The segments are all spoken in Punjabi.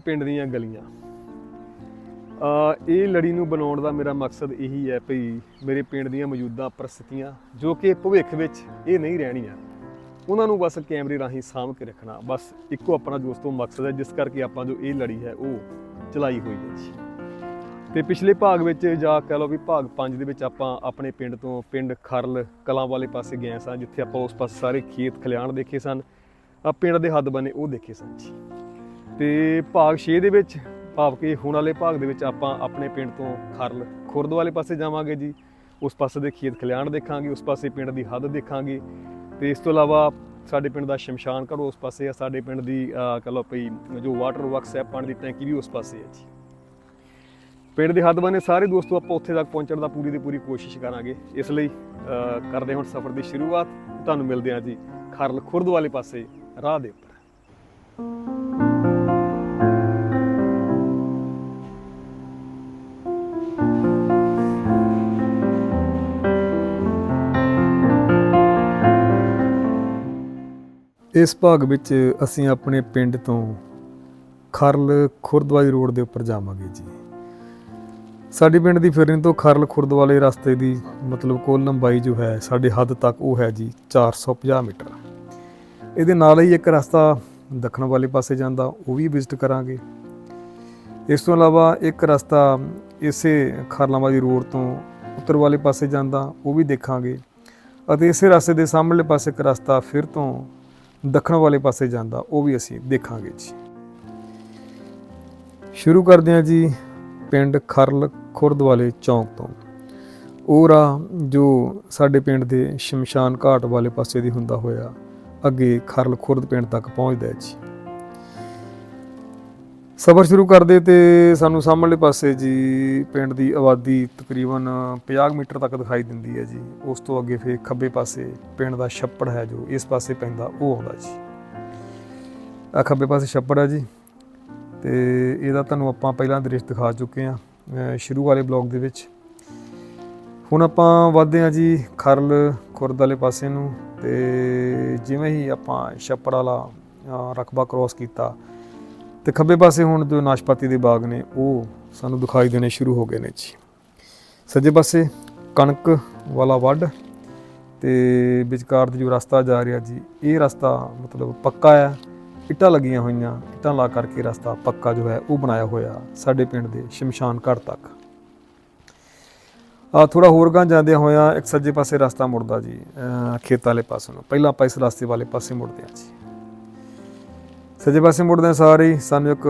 ਪਿੰਡ ਦੀਆਂ ਗਲੀਆਂ। ਆ ਇਹ ਲੜੀ ਨੂੰ ਬਣਾਉਣ ਦਾ ਮੇਰਾ ਮਕਸਦ ਇਹੀ ਹੈ ਭਈ ਮੇਰੇ ਪਿੰਡ ਦੀਆਂ ਮੌਜੂਦਾ ਪ੍ਰਸਥਿਤੀਆਂ, ਜੋ ਕਿ ਭਵਿੱਖ ਵਿੱਚ ਇਹ ਨਹੀਂ ਰਹਿਣੀਆਂ, ਉਹਨਾਂ ਨੂੰ ਬਸ ਕੈਮਰੇ ਰਾਹੀਂ ਸਾਂਭ ਕੇ ਰੱਖਣਾ, ਬਸ ਇੱਕੋ ਆਪਣਾ ਦੋਸਤੋ ਮਕਸਦ ਹੈ, ਜਿਸ ਕਰਕੇ ਆਪਾਂ ਜੋ ਇਹ ਲੜੀ ਹੈ ਉਹ ਚਲਾਈ ਹੋਈ ਹੈ ਜੀ। ਤੇ ਪਿਛਲੇ ਭਾਗ ਵਿੱਚ ਜਾਂ ਕਹ ਲਓ ਵੀ ਭਾਗ 5 ਦੇ ਵਿੱਚ ਆਪਾਂ ਆਪਣੇ ਪਿੰਡ ਤੋਂ ਪਿੰਡ ਖਰਲ ਕਲਾਂ ਵਾਲੇ ਪਾਸੇ ਗਏ ਸਾਂ, ਜਿੱਥੇ ਆਪਾਂ ਉਸ ਪਾਸੇ ਸਾਰੇ ਖੇਤ ਖਲਿਆਣ ਦੇਖੇ ਸਨ ਆ ਪਿੰਡ ਦੇ ਹੱਦ ਬਨੇ ਉਹ ਦੇਖੇ ਸਨ ਜੀ। ਤੇ ਭਾਗ 6 ਦੇ ਵਿੱਚ ਭਾਵ ਕਿ ਹੁਣ ਵਾਲੇ ਭਾਗ ਦੇ ਵਿੱਚ ਆਪਾਂ ਆਪਣੇ ਪਿੰਡ ਤੋਂ ਖਰਲ ਖੁਰਦ ਵਾਲੇ ਪਾਸੇ ਜਾਵਾਂਗੇ ਜੀ। ਉਸ ਪਾਸੇ ਦੇ ਖੇਤ ਖਲਿਆਣ ਦੇਖਾਂਗੇ, ਉਸ ਪਾਸੇ ਪਿੰਡ ਦੀ ਹੱਦ ਦੇਖਾਂਗੇ। ਤੇ ਇਸ ਤੋਂ ਇਲਾਵਾ ਸਾਡੇ ਪਿੰਡ ਦਾ ਸ਼ਮਸ਼ਾਨ ਘਰ ਉਸ ਪਾਸੇ ਆ, ਸਾਡੇ ਪਿੰਡ ਦੀ ਅਹ ਕਹਿ ਲਓ ਭਈ, ਜੋ ਵਾਟਰ ਵਰਕਸ ਹੈ, ਪਾਣੀ ਦੀ ਟੈਂਕੀ ਵੀ ਉਸ ਪਾਸੇ ਹੈ ਜੀ। ਪਿੰਡ ਦੇ ਹੱਦ ਬਨੇ ਸਾਰੇ ਦੋਸਤੋ ਆਪਾਂ ਉੱਥੇ ਤੱਕ ਪਹੁੰਚਣ ਦਾ ਪੂਰੀ ਦੀ ਪੂਰੀ ਕੋਸ਼ਿਸ਼ ਕਰਾਂਗੇ। ਇਸ ਲਈ ਕਰਦੇ ਹੁਣ ਸਫ਼ਰ ਦੀ ਸ਼ੁਰੂਆਤ। ਤੁਹਾਨੂੰ ਮਿਲਦੇ ਹਾਂ ਜੀ, ਖਰਲ ਖੁਰਦ ਵਾਲੇ ਪਾਸੇ, ਰਾਹ ਦੇ ਉੱਪਰ। ਇਸ ਭਾਗ ਵਿੱਚ ਅਸੀਂ ਆਪਣੇ ਪਿੰਡ ਤੋਂ ਖਰਲ ਖੁਰਦਵਾਲੀ ਰੋਡ ਦੇ ਉੱਪਰ ਜਾਵਾਂਗੇ ਜੀ। ਸਾਡੇ ਪਿੰਡ ਦੀ ਫਿਰਨੀ ਤੋਂ ਖਰਲ ਖੁਰਦ ਵਾਲੇ ਰਸਤੇ ਦੀ ਮਤਲਬ ਕੁੱਲ ਲੰਬਾਈ ਜੋ ਹੈ, ਸਾਡੇ ਹੱਦ ਤੱਕ ਉਹ ਹੈ ਜੀ 450 ਮੀਟਰ। ਇਹਦੇ ਨਾਲ ਹੀ ਇੱਕ ਰਸਤਾ ਦੱਖਣ ਵਾਲੇ ਪਾਸੇ ਜਾਂਦਾ, ਉਹ ਵੀ ਵਿਜ਼ਿਟ ਕਰਾਂਗੇ। ਇਸ ਤੋਂ ਇਲਾਵਾ ਇੱਕ ਰਸਤਾ ਇਸੇ ਖਰਲਾਂਵਾਲੀ ਰੋਡ ਤੋਂ ਉੱਤਰ ਵਾਲੇ ਪਾਸੇ ਜਾਂਦਾ, ਉਹ ਵੀ ਦੇਖਾਂਗੇ। ਅਤੇ ਇਸੇ ਰਸਤੇ ਦੇ ਸਾਹਮਣੇ ਪਾਸੇ ਇੱਕ ਰਸਤਾ ਫਿਰ ਤੋਂ ਦੱਖਣ ਵਾਲੇ ਪਾਸੇ ਜਾਂਦਾ, ਉਹ ਵੀ ਅਸੀਂ ਦੇਖਾਂਗੇ ਜੀ। ਸ਼ੁਰੂ ਕਰਦੇ ਹਾਂ ਜੀ ਪਿੰਡ ਖਰਲ ਖੁਰਦ ਵਾਲੇ ਚੌਂਕ ਤੋਂ। ਉਹ ਰਾਹ ਜੋ ਸਾਡੇ ਪਿੰਡ ਦੇ ਸ਼ਮਸ਼ਾਨ ਘਾਟ ਵਾਲੇ ਪਾਸੇ ਦੀ ਹੁੰਦਾ ਹੋਇਆ, ਅੱਗੇ ਖਰਲ ਖੁਰਦ ਪਿੰਡ ਤੱਕ ਪਹੁੰਚਦਾ ਹੈ ਜੀ। ਸਫ਼ਰ ਸ਼ੁਰੂ ਕਰਦੇ ਤੇ ਸਾਨੂੰ ਸਾਹਮਣੇ ਪਾਸੇ ਜੀ ਪਿੰਡ ਦੀ ਆਬਾਦੀ ਤਕਰੀਬਨ 50 ਮੀਟਰ ਤੱਕ ਦਿਖਾਈ ਦਿੰਦੀ ਹੈ ਜੀ। ਉਸ ਤੋਂ ਅੱਗੇ ਫਿਰ ਖੱਬੇ ਪਾਸੇ ਪਿੰਡ ਦਾ ਛੱਪੜ ਹੈ ਜੋ, ਇਸ ਪਾਸੇ ਪੈਂਦਾ ਉਹ ਆਉਂਦਾ ਜੀ। ਆ ਖੱਬੇ ਪਾਸੇ ਛੱਪੜ ਹੈ ਜੀ ਤੇ ਇਹਦਾ ਤੁਹਾਨੂੰ ਆਪਾਂ ਪਹਿਲਾਂ ਦ੍ਰਿਸ਼ ਦਿਖਾ ਚੁੱਕੇ ਆ ਸ਼ੁਰੂ ਵਾਲੇ ਬਲੌਗ ਦੇ ਵਿੱਚ। ਹੁਣ ਆਪਾਂ ਵਧਦੇ ਆ ਜੀ ਖਰਲ ਖੁਰਦ ਵਾਲੇ ਪਾਸੇ ਨੂੰ ਤੇ ਜਿਵੇਂ ਹੀ ਆਪਾਂ ਛੱਪੜ ਵਾਲਾ ਰਕਬਾ ਕ੍ਰੋਸ ਕੀਤਾ ਤੇ ਖੱਬੇ ਪਾਸੇ ਹੁਣ ਜੋ ਨਾਸ਼ਪਾਤੀ ਦੇ ਬਾਗ ਨੇ, ਉਹ ਸਾਨੂੰ ਦਿਖਾਈ ਦੇਣੇ ਸ਼ੁਰੂ ਹੋ ਗਏ ਨੇ ਜੀ। ਸੱਜੇ ਪਾਸੇ ਕਣਕ ਵਾਲਾ ਵੱਡ ਤੇ ਵਿਚਕਾਰ ਦਾ ਜੋ ਰਸਤਾ ਜਾ ਰਿਹਾ ਜੀ, ਇਹ ਰਸਤਾ ਮਤਲਬ ਪੱਕਾ ਹੈ। ਇੱਟਾਂ ਲੱਗੀਆਂ ਹੋਈਆਂ, ਇੱਟਾਂ ਲਾ ਕਰਕੇ ਰਸਤਾ ਪੱਕਾ ਜੋ ਹੈ, ਉਹ ਬਣਾਇਆ ਹੋਇਆ ਸਾਡੇ ਪਿੰਡ ਦੇ ਸ਼ਮਸ਼ਾਨ ਘਾਟ ਤੱਕ। ਆ ਥੋੜਾ ਹੋਰ ਗਾਂ ਜਾਂਦਿਆਂ ਹੋਇਆ ਇੱਕ ਸੱਜੇ ਪਾਸੇ ਰਸਤਾ ਮੁੜਦਾ ਜੀ, ਅਹ ਖੇਤ ਵਾਲੇ ਪਾਸੇ। ਨੂੰ ਪਹਿਲਾਂ ਆਪਾਂ ਇਸ ਰਸਤੇ ਵਾਲੇ ਪਾਸੇ ਮੁੜਦੇ ਹਾਂ ਜੀ। ਸੱਜੇ ਪਾਸੇ ਮੁੜਦੇ ਸਾਰੇ ਹੀ ਸਾਨੂੰ ਇੱਕ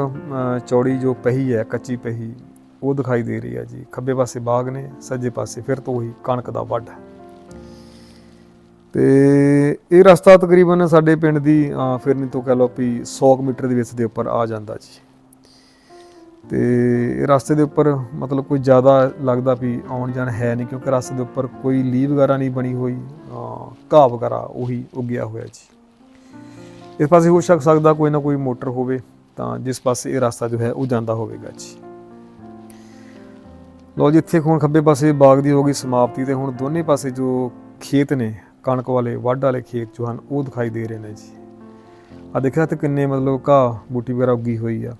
ਚੌੜੀ ਜੋ ਪਹੀ ਹੈ, ਕੱਚੀ ਪਹੀ, ਉਹ ਦਿਖਾਈ ਦੇ ਰਹੀ ਹੈ ਜੀ। ਖੱਬੇ ਪਾਸੇ ਬਾਗ ਨੇ, ਸੱਜੇ ਪਾਸੇ ਫਿਰ ਤੋਂ ਉਹੀ ਕਣਕ ਦਾ ਵੱਢ ਹੈ। ਤੇ ਇਹ ਰਸਤਾ ਤਕਰੀਬਨ ਸਾਡੇ ਪਿੰਡ ਦੀ ਫਿਰਨੀ ਤੋਂ ਕਹ ਲਓ ਵੀ 100 ਕੁ ਮੀਟਰ ਦੇ ਵਿੱਚ ਦੇ ਉੱਪਰ ਆ ਜਾਂਦਾ ਜੀ। ਤੇ ਇਹ ਰਸਤੇ ਦੇ ਉੱਪਰ ਮਤਲਬ ਕੋਈ ਜ਼ਿਆਦਾ ਲੱਗਦਾ ਵੀ ਆਉਣ ਜਾਣ ਹੈ ਨਹੀਂ, ਕਿਉਂਕਿ ਰਸਤੇ ਦੇ ਉੱਪਰ ਕੋਈ ਲੀ ਵਗੈਰਾ ਨਹੀਂ ਬਣੀ ਹੋਈ ਘਾਹ ਵਗੈਰਾ ਉਹੀ ਉੱਗਿਆ ਹੋਇਆ ਜੀ। ਇਸ ਪਾਸੇ ਹੋ ਸਕ ਸਕਦਾ ਕੋਈ ਨਾ ਕੋਈ ਮੋਟਰ ਹੋਵੇ, ਤਾਂ ਜਿਸ ਪਾਸੇ ਇਹ ਰਸਤਾ ਜੋ ਹੈ ਉਹ ਜਾਂਦਾ ਹੋਵੇਗਾ ਜੀ। ਲੋ ਜੀ, ਇੱਥੇ ਹੁਣ ਖੱਬੇ ਪਾਸੇ ਬਾਗ ਦੀ ਹੋ ਗਈ ਸਮਾਪਤੀ ਤੇ ਹੁਣ ਦੋਨੇ ਪਾਸੇ ਜੋ ਖੇਤ ਨੇ, ਕਣਕ ਵਾਲੇ, ਵੱਢ ਵਾਲੇ ਖੇਤ ਜੋ ਹਨ, ਉਹ ਦਿਖਾਈ ਦੇ ਰਹੇ ਨੇ ਜੀ। ਆ ਦੇਖਿਆ ਤੇ ਕਿੰਨੇ ਮਤਲਬ ਘਾਹ ਬੂਟੀ ਵਗੈਰਾ ਉੱਗੀ ਹੋਈ ਆ।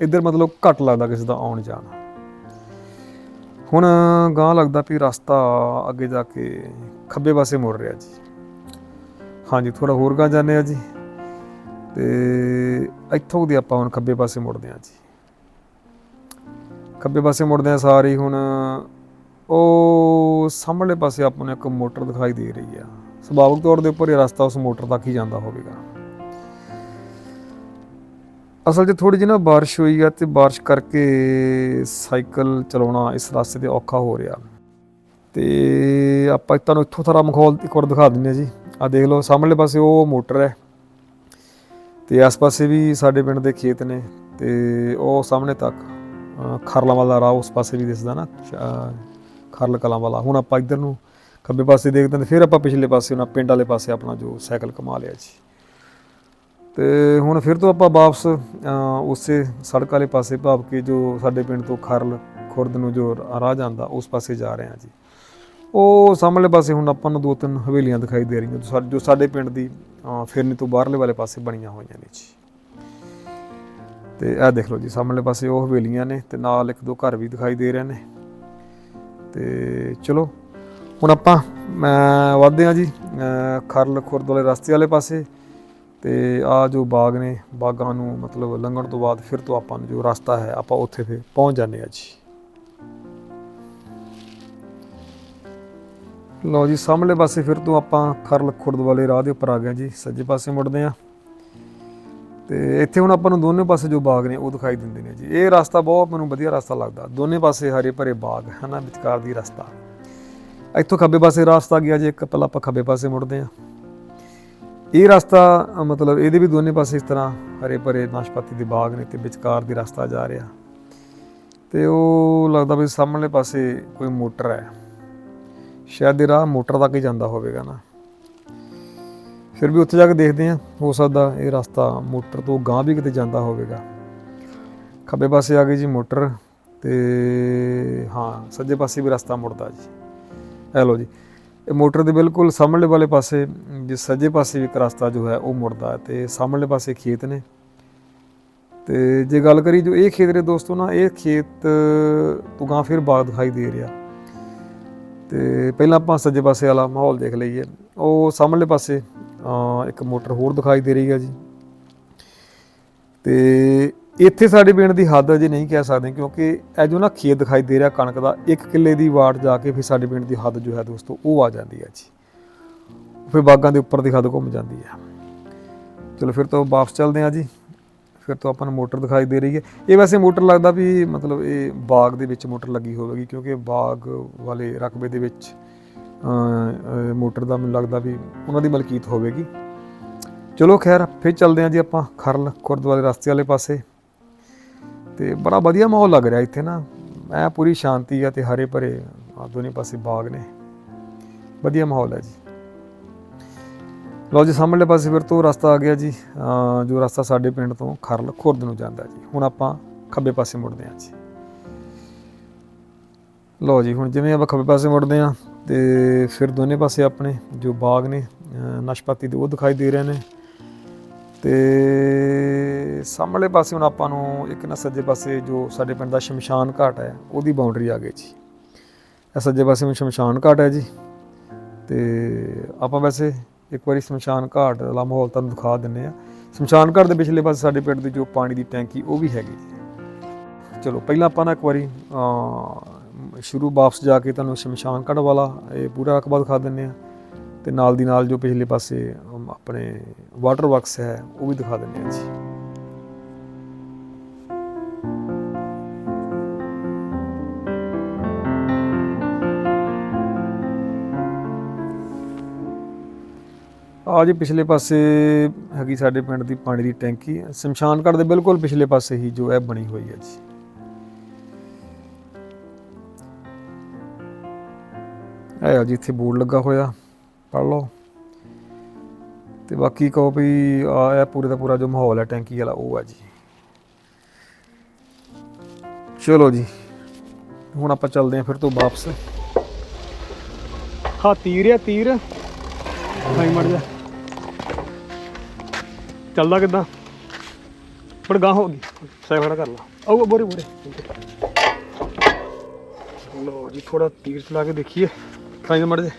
ਇੱਧਰ ਮਤਲਬ ਘੱਟ ਲੱਗਦਾ ਕਿਸੇ ਦਾ ਆਉਣ ਜਾਣ। ਹੁਣ ਗਾਂ ਲੱਗਦਾ ਵੀ ਰਸਤਾ ਅੱਗੇ ਜਾ ਕੇ ਖੱਬੇ ਪਾਸੇ ਮੁੜ ਰਿਹਾ ਜੀ। ਹਾਂਜੀ ਥੋੜਾ ਹੋਰ ਗਾਂ ਜਾਂਦੇ ਆ ਜੀ। ਤੇ ਇੱਥੋਂ ਦੀ ਆਪਾਂ ਹੁਣ ਖੱਬੇ ਪਾਸੇ ਮੁੜਦੇ ਆ ਜੀ। ਖੱਬੇ ਪਾਸੇ ਮੁੜਦੇ ਆ ਸਾਰੇ ਹੁਣ, ਉਹ ਸਾਹਮਣੇ ਪਾਸੇ ਆਪਾਂ ਨੂੰ ਇੱਕ ਮੋਟਰ ਦਿਖਾਈ ਦੇ ਰਹੀ ਆ। ਸੁਭਾਵਿਕ ਤੌਰ ਦੇ ਉੱਪਰ ਇਹ ਰਸਤਾ ਉਸ ਮੋਟਰ ਤੱਕ ਹੀ ਜਾਂਦਾ ਹੋਵੇਗਾ। ਅਸਲ 'ਚ ਥੋੜੀ ਜਿਹੀ ਨਾ ਬਾਰਿਸ਼ ਹੋਈ ਆ ਤੇ ਬਾਰਿਸ਼ ਕਰਕੇ ਸਾਈਕਲ ਚਲਾਉਣਾ ਇਸ ਰਸਤੇ ਤੇ ਔਖਾ ਹੋ ਰਿਹਾ। ਤੇ ਆਪਾਂ ਤੁਹਾਨੂੰ ਇੱਥੋਂ ਥੋੜਾ ਮਖੌਲ ਇੱਕ ਵਾਰ ਦਿਖਾ ਦਿੰਦੇ ਆ ਜੀ। ਆ ਦੇਖ ਲਓ, ਸਾਹਮਣੇ ਪਾਸੇ ਉਹ ਮੋਟਰ ਹੈ। ਤੇ ਆਸ-ਪਾਸੇ ਵੀ ਸਾਡੇ ਪਿੰਡ ਦੇ ਖੇਤ ਨੇ ਤੇ ਉਹ ਸਾਹਮਣੇ ਤੱਕ ਅਹ, ਖਰਲਾਂ ਵਾਲਾ ਰਾਹ ਉਸ ਪਾਸੇ ਵੀ ਦਿਸਦਾ ਨਾ ਖਰਲ ਕਲਾਂ ਵਾਲਾ ਹੁਣ ਆਪਾਂ ਇੱਧਰ ਨੂੰ ਖੱਬੇ ਪਾਸੇ ਦੇਖਦੇ ਹਾਂ ਫਿਰ ਆਪਾਂ ਪਿਛਲੇ ਪਾਸੇ ਉਹਨਾਂ ਪਿੰਡ ਵਾਲੇ ਪਾਸੇ ਆਪਣਾ ਜੋ ਸਾਈਕਲ ਕਮਾ ਲਿਆ ਜੀ। ਤੇ ਹੁਣ ਫਿਰ ਤੋਂ ਆਪਾਂ ਵਾਪਸ ਉਸੇ ਸੜਕ ਵਾਲੇ ਪਾਸੇ ਭਾਵ ਕਿ ਜੋ ਸਾਡੇ ਪਿੰਡ ਤੋਂ ਖਰਲ ਖੁਰਦ ਨੂੰ ਜੋ ਰਾਹ ਜਾਂਦਾ ਉਸ ਪਾਸੇ ਜਾ ਰਹੇ ਹਾਂ ਜੀ। ਉਹ ਸਾਹਮਣੇ ਪਾਸੇ ਹੁਣ ਆਪਾਂ ਨੂੰ ਦੋ ਤਿੰਨ ਹਵੇਲੀਆਂ ਦਿਖਾਈ ਦੇ ਰਹੀਆਂ, ਜੋ ਸਾਡੇ- ਜੋ ਸਾਡੇ ਪਿੰਡ ਦੀ ਫਿਰਨੀ ਤੋਂ ਬਾਹਰਲੇ ਵਾਲੇ ਪਾਸੇ ਬਣੀਆਂ ਹੋਈਆਂ ਨੇ ਜੀ। ਤੇ ਇਹ ਦੇਖ ਲਓ ਜੀ, ਸਾਹਮਣੇ ਪਾਸੇ ਉਹ ਹਵੇਲੀਆਂ ਨੇ ਤੇ ਨਾਲ ਇੱਕ ਦੋ ਘਰ ਵੀ ਦਿਖਾਈ ਦੇ ਰਹੇ ਨੇ। ਤੇ ਚਲੋ, ਹੁਣ ਆਪਾਂ, ਮੈਂ ਵਧਦੇ ਆ ਜੀ ਖਰਲ ਖੁਰਦ ਵਾਲੇ ਰਸਤੇ ਵਾਲੇ ਪਾਸੇ। ਤੇ ਆ ਜੋ ਬਾਗ ਨੇ, ਬਾਗਾਂ ਨੂੰ ਮਤਲਬ ਲੰਘਣ ਤੋਂ ਬਾਅਦ ਫਿਰ ਤੋਂ ਆਪਾਂ ਨੂੰ ਜੋ ਰਸਤਾ ਹੈ, ਆਪਾਂ ਉੱਥੇ ਫਿਰ ਪਹੁੰਚ ਜਾਂਦੇ ਆ ਜੀ। ਲਓ ਜੀ, ਸਾਹਮਣੇ ਪਾਸੇ ਫਿਰ ਤੋਂ ਆਪਾਂ ਖਰਲ ਖੁਰਦ ਵਾਲੇ ਰਾਹ ਦੇ ਉੱਪਰ ਆ ਗਏ ਜੀ, ਸੱਜੇ ਪਾਸੇ ਮੁੜਦੇ ਆ ਤੇ ਇੱਥੇ ਹੁਣ ਆਪਾਂ ਨੂੰ ਦੋਨੇ ਪਾਸੇ ਜੋ ਬਾਗ ਨੇ, ਉਹ ਦਿਖਾਈ ਦਿੰਦੇ ਨੇ ਜੀ। ਇਹ ਰਸਤਾ ਬਹੁਤ ਮੈਨੂੰ ਵਧੀਆ ਰਸਤਾ ਲੱਗਦਾ। ਦੋਨੇ ਪਾਸੇ ਹਰੇ ਭਰੇ ਬਾਗ, ਹਨਾ, ਵਿਚਕਾਰ ਦੀ ਰਸਤਾ। ਇੱਥੋਂ ਖੱਬੇ ਪਾਸੇ ਰਸਤਾ ਗਿਆ ਜੀ, ਇੱਕ ਪਹਿਲਾਂ ਆਪਾਂ ਖੱਬੇ ਪਾਸੇ ਮੁੜਦੇ ਆ ਇਹ ਰਸਤਾ, ਮਤਲਬ ਇਹਦੇ ਵੀ ਦੋਨੇ ਪਾਸੇ ਇਸ ਤਰ੍ਹਾਂ ਹਰੇ ਭਰੇ ਨਾਸ਼ਪਾਤੀ ਦੇ ਬਾਗ ਨੇ ਤੇ ਵਿਚਕਾਰ ਦੀ ਰਸਤਾ ਜਾ ਰਿਹਾ। ਤੇ ਉਹ ਲੱਗਦਾ ਵੀ ਸਾਹਮਣੇ ਪਾਸੇ ਕੋਈ ਮੋਟਰ ਹੈ। ਸ਼ਾਇਦ ਇਹ ਰਾਹ ਮੋਟਰ ਤੱਕ ਹੀ ਜਾਂਦਾ ਹੋਵੇਗਾ ਨਾ। ਫਿਰ ਵੀ ਉੱਥੇ ਜਾ ਕੇ ਦੇਖਦੇ ਹਾਂ, ਹੋ ਸਕਦਾ ਇਹ ਰਸਤਾ ਮੋਟਰ ਤੋਂ ਗਾਂ ਵੀ ਕਿਤੇ ਜਾਂਦਾ ਹੋਵੇਗਾ। ਖੱਬੇ ਪਾਸੇ ਆ ਗਈ ਜੀ ਮੋਟਰ ਤੇ ਹਾਂ, ਸੱਜੇ ਪਾਸੇ ਵੀ ਰਸਤਾ ਮੁੜਦਾ ਜੀ। ਇਹ ਲਓ ਜੀ, ਇਹ ਮੋਟਰ ਦੇ ਬਿਲਕੁਲ ਸਾਹਮਣੇ ਵਾਲੇ ਪਾਸੇ, ਜੇ ਸੱਜੇ ਪਾਸੇ ਵੀ ਇੱਕ ਰਸਤਾ ਜੋ ਹੈ ਉਹ ਮੁੜਦਾ ਹੈ ਤੇ ਸਾਹਮਣੇ ਪਾਸੇ ਖੇਤ ਨੇ। ਤੇ ਜੇ ਗੱਲ ਕਰੀ ਜੋ ਇਹ ਖੇਤ ਨੇ ਦੋਸਤੋ ਨਾ, ਇਹ ਖੇਤ ਤੋਂ ਗਾਂ ਫਿਰ ਬਾਗ ਦਿਖਾਈ ਦੇ ਰਿਹਾ। ਤੇ ਪਹਿਲਾਂ ਆਪਾਂ ਸੱਜੇ ਪਾਸੇ ਵਾਲਾ ਮਾਹੌਲ ਦੇਖ ਲਈਏ। ਉਹ ਸਾਹਮਣੇ ਪਾਸੇ ਇੱਕ ਮੋਟਰ ਹੋਰ ਦਿਖਾਈ ਦੇ ਰਹੀ ਹੈ ਜੀ। ਤੇ ਇੱਥੇ ਸਾਡੇ ਪਿੰਡ ਦੀ ਹੱਦ ਅਜੇ ਨਹੀਂ ਕਹਿ ਸਕਦੇ ਕਿਉਂਕਿ ਇਹ ਜੋ ਨਾ ਖੇਤ ਦਿਖਾਈ ਦੇ ਰਿਹਾ ਕਣਕ ਦਾ, ਇੱਕ ਕਿੱਲੇ ਦੀ ਵਾਟ ਜਾ ਕੇ ਫਿਰ ਸਾਡੇ ਪਿੰਡ ਦੀ ਹੱਦ ਜੋ ਹੈ ਦੋਸਤੋ, ਉਹ ਆ ਜਾਂਦੀ ਹੈ ਜੀ। ਫਿਰ ਬਾਗਾਂ ਦੇ ਉੱਪਰ ਦੀ ਹੱਦ ਘੁੰਮ ਜਾਂਦੀ ਹੈ ਚਲੋ ਫਿਰ ਤੋਂ ਵਾਪਸ ਚੱਲਦੇ ਹਾਂ ਜੀ। ਫਿਰ ਤੋਂ ਆਪਾਂ ਨੂੰ ਮੋਟਰ ਦਿਖਾਈ ਦੇ ਰਹੀ ਹੈ। ਇਹ ਵੈਸੇ ਮੋਟਰ ਲੱਗਦਾ ਵੀ ਮਤਲਬ ਇਹ ਬਾਗ ਦੇ ਵਿੱਚ ਮੋਟਰ ਲੱਗੀ ਹੋਵੇਗੀ ਕਿਉਂਕਿ ਬਾਗ ਵਾਲੇ ਰਕਬੇ ਦੇ ਵਿੱਚ ਮੋਟਰ ਦਾ ਮੈਨੂੰ ਲੱਗਦਾ ਵੀ ਉਹਨਾਂ ਦੀ ਮਲਕੀਤ ਹੋਵੇਗੀ। ਚਲੋ ਖੈਰ, ਫਿਰ ਚੱਲਦੇ ਹਾਂ ਜੀ ਆਪਾਂ ਖਰਲ ਗੁਰਦੁਆਰੇ ਰਸਤੇ ਵਾਲੇ ਪਾਸੇ। ਤੇ ਬੜਾ ਵਧੀਆ ਮਾਹੌਲ ਲੱਗ ਰਿਹਾ ਇੱਥੇ ਨਾ। ਐ ਪੂਰੀ ਸ਼ਾਂਤੀ ਆ ਤੇ ਹਰੇ ਭਰੇ ਦੋਨੇ ਪਾਸੇ ਬਾਗ ਨੇ। ਵਧੀਆ ਮਾਹੌਲ ਹੈ ਜੀ। ਲਓ ਜੀ, ਸਾਹਮਣੇ ਪਾਸੇ ਫਿਰ ਤੋਂ ਰਸਤਾ ਆ ਗਿਆ ਜੀ ਜੋ ਰਸਤਾ ਸਾਡੇ ਪਿੰਡ ਤੋਂ ਖਰਲ ਖੁਰਦ ਨੂੰ ਜਾਂਦਾ ਜੀ। ਹੁਣ ਆਪਾਂ ਖੱਬੇ ਪਾਸੇ ਮੁੜਦੇ ਹਾਂ ਜੀ। ਲਓ ਜੀ, ਹੁਣ ਜਿਵੇਂ ਆਪਾਂ ਖੱਬੇ ਪਾਸੇ ਮੁੜਦੇ ਹਾਂ ਤੇ ਫਿਰ ਦੋਨੇ ਪਾਸੇ ਆਪਣੇ ਜੋ ਬਾਗ ਨੇ, ਅਹ ਦੇ ਉਹ ਦਿਖਾਈ ਦੇ ਰਹੇ ਨੇ। ਤੇ ਸਾਹਮਣੇ ਪਾਸੇ ਹੁਣ ਆਪਾਂ ਨੂੰ ਇੱਕ ਨਾ ਸੱਜੇ ਪਾਸੇ ਜੋ ਸਾਡੇ ਪਿੰਡ ਦਾ ਸ਼ਮਸ਼ਾਨ ਘਾਟ ਹੈ, ਉਹਦੀ ਬਾਉਂਡਰੀ ਆ ਗਈ ਜੀ। ਇਹ ਸੱਜੇ ਪਾਸੇ ਹੁਣ ਸ਼ਮਸ਼ਾਨ ਘਾਟ ਹੈ ਜੀ। ਤੇ ਆਪਾਂ ਵੈਸੇ ਇੱਕ ਵਾਰੀ ਸ਼ਮਸ਼ਾਨ ਘਾਟ ਦਾ ਮਾਹੌਲ ਤੁਹਾਨੂੰ ਦਿਖਾ ਦਿੰਨੇ ਆ ਸ਼ਮਸ਼ਾਨ ਘਾਟ ਦੇ ਪਿਛਲੇ ਪਾਸੇ ਸਾਡੇ ਪਿੰਡ ਦੀ ਜੋ ਪਾਣੀ ਦੀ ਟੈਂਕੀ, ਉਹ ਵੀ ਹੈਗੀ। ਚਲੋ, ਪਹਿਲਾਂ ਆਪਾਂ ਨਾ ਇੱਕ ਵਾਰੀ ਸ਼ੁਰੂ ਵਾਪਸ ਜਾ ਕੇ ਤੁਹਾਨੂੰ ਸ਼ਮਸ਼ਾਨ ਘਾਟ ਵਾਲਾ ਇਹ ਪੂਰਾ ਰਕਬਾ ਦਿਖਾ ਦਿੰਨੇ ਆ ਤੇ ਨਾਲ ਦੀ ਨਾਲ ਜੋ ਪਿਛਲੇ ਪਾਸੇ ਆਪਣੇ ਵਾਟਰ ਵਰਕਸ ਹੈ, ਉਹ ਵੀ ਦਿਖਾ ਦਿੰਨੇ ਆ ਜੀ। ਆ ਜੀ ਪਿਛਲੇ ਪਾਸੇ ਹੈਗੀ ਸਾਡੇ ਪਿੰਡ ਦੀ ਪਾਣੀ ਦੀ ਟੈਂਕੀ ਸ਼ਮਸ਼ਾਨ ਘਾਟ ਦੇ ਬਿਲਕੁਲ ਪਿਛਲੇ ਪਾਸੇ ਹੀ ਜੋ ਹੈ ਬਣੀ ਹੋਈ ਹੈ ਜੀ। ਆਇਆ ਜੀ ਇੱਥੇ ਬੋਰਡ ਲੱਗਾ ਹੋਇਆ ਪੜ ਲਓ। ਤੇ ਬਾਕੀ ਕਹੋ ਵੀ ਆ ਇਹ ਪੂਰੇ ਦਾ ਪੂਰਾ ਜੋ ਮਾਹੌਲ ਹੈ ਟੈਂਕੀ ਵਾਲਾ, ਉਹ ਹੈ ਜੀ। ਚਲੋ ਜੀ, ਹੁਣ ਆਪਾਂ ਚੱਲਦੇ ਹਾਂ ਫਿਰ ਤੋਂ ਵਾਪਸ। ਹਾਂ, ਤੀਰ ਆ, ਤੀਰ। ਭਾਈ ਮੜ ਜਾ। ਚੱਲਦਾ ਕਿੱਦਾਂ? ਪਰ ਗਾਂ ਹੋ ਗਈ। ਸਾਈਡ ਖੜਾ ਕਰ ਲਾ। ਆਓ ਬੋਰੇ ਬੋਰੇ। ਲੋ ਜੀ ਥੋੜਾ ਤੀਰ ਚਲਾ ਕੇ ਦੇਖੀਏ। ਭਾਈ ਮੜ ਜਾ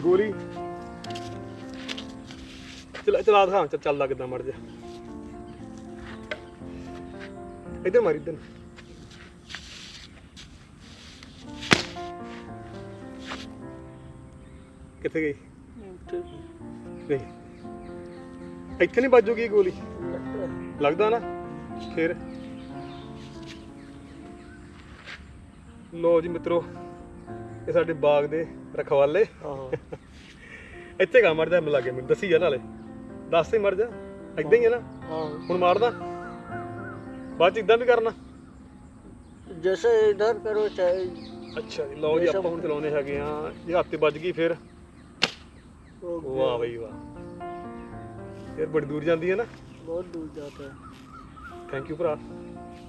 ਗੋਲੀ ਚਲਾ ਚਲਾ ਦਿਖਾ, ਚੱਲ ਚੱਲਦਾ ਕਿੱਦਾਂ ਮੜ ਜਾ ਇੱਧਰ ਮਾਰੀ, ਇੱਧਰ। ਕਿੱਥੇ ਗਈ? ਨਹੀਂ ਇੱਥੇ ਨਹੀਂ ਵੱਜੂਗੀ ਗੋਲੀ ਲੱਗਦਾ ਨਾ ਫਿਰ ਲੋ ਜੀ ਮਿੱਤਰੋ ਇਹ ਸਾਡੇ ਬਾਗ ਦੇ ਰਖਵਾਲੇ ਇੱਥੇ ਗਾ ਮਰ ਜਾ ਮੈਨੂੰ ਲੱਗੇ ਮੈਨੂੰ ਦੱਸੀ ਜਾ ਨਾਲੇ ਦੱਸ ਤੇ ਮਰ ਜਾ ਇਦਾਂ ਹੀ ਹੈ ਨਾ ਹੁਣ ਮਾਰਦਾ ਬਾਅਦ ਚ ਇਦਾਂ ਵੀ ਕਰਨਾ जैसे इधर करो चाहे ਅੱਛਾ ਜੀ ਲਓ ਜੀ ਆਪਾਂ ਹੁਣ ਚਲਾਉਣੇ ਹੈਗੇ ਆ ਜੇ ਹੱਥ ਤੇ ਵੱਜ ਗਈ ਫਿਰ वो ਵਾਹ ਬਈ ਵਾਹ ਯਾਰ ਬੜੀ ਦੂਰ ਜਾਂਦੀ ਹੈ ਨਾ बहुत दूर जाता है ਥੈਂਕ ਯੂ ਭਰਾ